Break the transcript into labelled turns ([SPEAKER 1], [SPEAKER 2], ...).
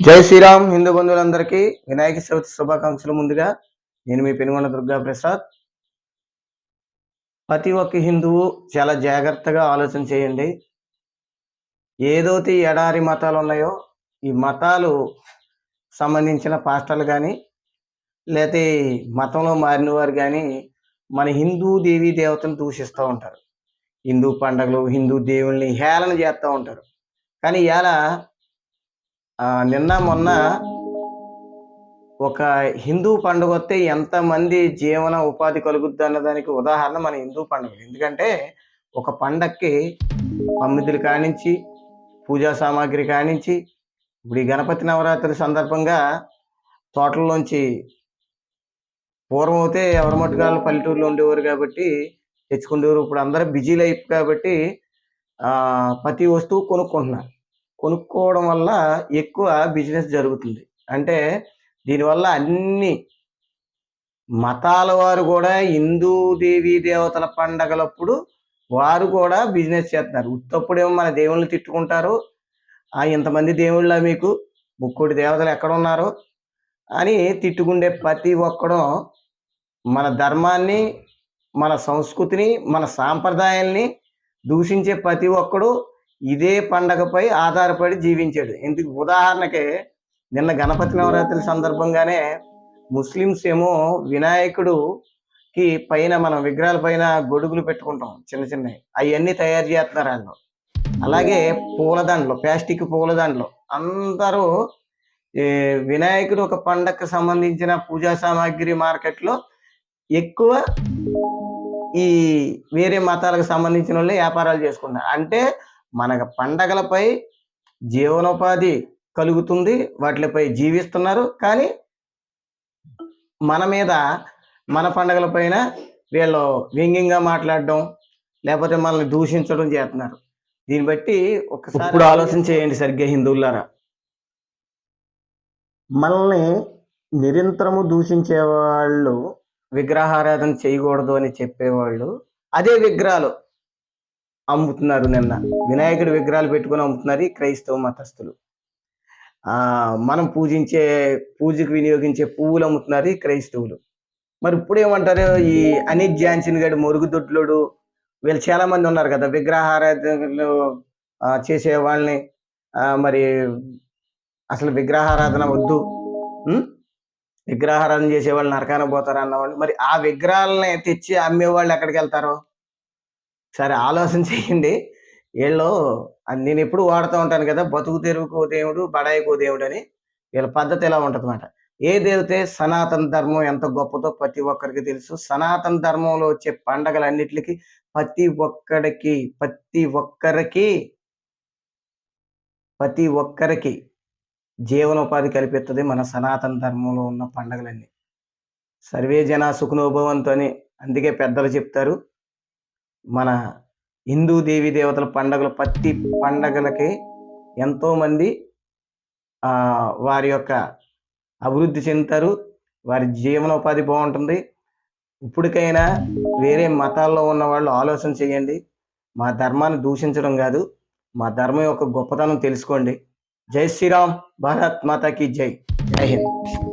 [SPEAKER 1] జై శ్రీరామ్ హిందూ బంధువులందరికీ వినాయక చవితి శుభాకాంక్షలు ముందుగా నేను మీ పెనుగొండ దుర్గా ప్రసాద్ ప్రతి ఒక్క హిందువు చాలా జాగ్రత్తగా ఆలోచన చేయండి. ఏదైతే ఎడారి మతాలు ఉన్నాయో ఈ మతాలు సంబంధించిన పాస్టర్లు కానీ లేకపోతే మతంలో మారిన వారు కానీ మన హిందూ దేవీ దేవతను దూషిస్తూ ఉంటారు. హిందూ పండగలు హిందూ దేవుల్ని హేళన చేస్తూ ఉంటారు. కానీ ఆ, నిన్న మొన్న ఒక హిందూ పండుగ వస్తే ఎంతమంది జీవన ఉపాధి కలుగుద్ది అన్న దానికి ఉదాహరణ మన హిందూ పండుగలు. ఎందుకంటే ఒక పండక్కి పమ్మిదులు కానించి పూజా సామాగ్రి కానించి ఇప్పుడు ఈ గణపతి నవరాత్రి సందర్భంగా తోటల్లోంచి పూర్వం అయితే ఎవరి మట్టుకాళ్ళు పల్లెటూరులో ఉండేవారు కాబట్టి తెచ్చుకునేవారు. ఇప్పుడు అందరూ బిజీ లైఫ్ కాబట్టి ప్రతి వస్తువు కొనుక్కుంటున్నారు. కొనుక్కోవడం వల్ల ఎక్కువ బిజినెస్ జరుగుతుంది. అంటే దీనివల్ల అన్ని మతాల వారు కూడా హిందూ దేవీ దేవతల పండగలప్పుడు వారు కూడా బిజినెస్ చేస్తున్నారు ఉత్తప్పుడేమో మన దేవుళ్ళని తిట్టుకుంటారు. ఆ ఇంతమంది దేవుళ్ళ మీకు? ముక్కోటి దేవతలు ఎక్కడ ఉన్నారు అని తిట్టుకుండే ప్రతి ఒక్కడం మన ధర్మాన్ని మన సంస్కృతిని మన సాంప్రదాయాల్ని దూషించే ప్రతి ఒక్కడు ఇదే పండగపై ఆధారపడి జీవించాడు. ఎందుకు ఉదాహరణకి నిన్న గణపతి నవరాత్రి సందర్భంగానే ముస్లిమ్స్ ఏమో వినాయకుడుకి పైన మనం విగ్రహాల పైన గొడుగులు పెట్టుకుంటాం చిన్న చిన్నవి. అవన్నీ తయారు చేస్తున్నారు వాళ్ళు. అలాగే పూలదండలు ప్లాస్టిక్ పూలదండలు. అందరూ ఈ వినాయకుడు ఒక పండగకు సంబంధించిన పూజా సామాగ్రి మార్కెట్లో ఎక్కువ ఈ వేరే మతాలకు సంబంధించిన వాళ్ళే వ్యాపారాలు చేసుకున్నారు అంటే మనకు పండగలపై జీవనోపాధి కలుగుతుంది వాటిపై జీవిస్తున్నారు. కానీ మన మీద మన పండగల పైన వీళ్ళు వ్యంగ్యంగా మాట్లాడడం లేకపోతే మనల్ని దూషించడం చేస్తున్నారు. దీన్ని బట్టి ఒకసారి ఆలోచన చేయండి సరిగ్గా హిందువులారా. మనల్ని నిరంతరము దూషించే వాళ్ళు విగ్రహారాధన చేయకూడదు అని చెప్పేవాళ్ళు అదే విగ్రహాలు. అమ్ముతున్నారు నిన్న. వినాయకుడి విగ్రహాలు పెట్టుకొని అమ్ముతున్నారు ఈ క్రైస్తవ మతస్థులు. ఆ మనం పూజించే పూజకు వినియోగించే పువ్వులు అమ్ముతున్నారు ఈ క్రైస్తవులు. మరి ఇప్పుడు ఏమంటారు ఈ అనిత్ జాన్సన్ గడి మొరుగుదొడ్లోడు వీళ్ళు చాలా మంది ఉన్నారు కదా విగ్రహారాధనలు చేసే వాళ్ళని ఆ, మరి అసలు విగ్రహారాధన వద్దు. విగ్రహారాధన చేసే వాళ్ళు నరకాన పోతారు అన్నవాళ్ళు మరి ఆ విగ్రహాలని తెచ్చి అమ్మేవాళ్ళు ఎక్కడికి వెళ్తారు? సరే ఆలోచన చేయండి. వీళ్ళు నేను ఎప్పుడు వాడుతూ ఉంటాను కదా బతుకు తెరువుకో దేవుడు బడాయికో దేవుడు అని వీళ్ళ పద్ధతి ఎలా ఉంటుంది అన్నమాట ఏ దేవతే సనాతన ధర్మం ఎంత గొప్పదో ప్రతి ఒక్కరికి తెలుసు. సనాతన ధర్మంలో వచ్చే పండగలన్నిటికి ప్రతి ఒక్కడికి ప్రతి ఒక్కరికి ప్రతి ఒక్కరికి జీవనోపాధి కల్పిస్తుంది మన సనాతన ధర్మంలో ఉన్న పండగలన్నీ. సర్వే జన సుఖనోభవంతో అని అందుకే పెద్దలు చెప్తారు. మన హిందూ దేవీ దేవతల పండగలు ప్రతి పండగలకి ఎంతోమంది వారి యొక్క అభివృద్ధి చెందుతారు. వారి జీవనోపాధి బాగుంటుంది. ఇప్పటికైనా వేరే మతాల్లో ఉన్న వాళ్ళు ఆలోచన చేయండి. మా ధర్మాన్ని దూషించడం కాదు. మా ధర్మం యొక్క గొప్పతనం తెలుసుకోండి. జై శ్రీరామ్. భారత్ మాతాకి జై. జై హింద్.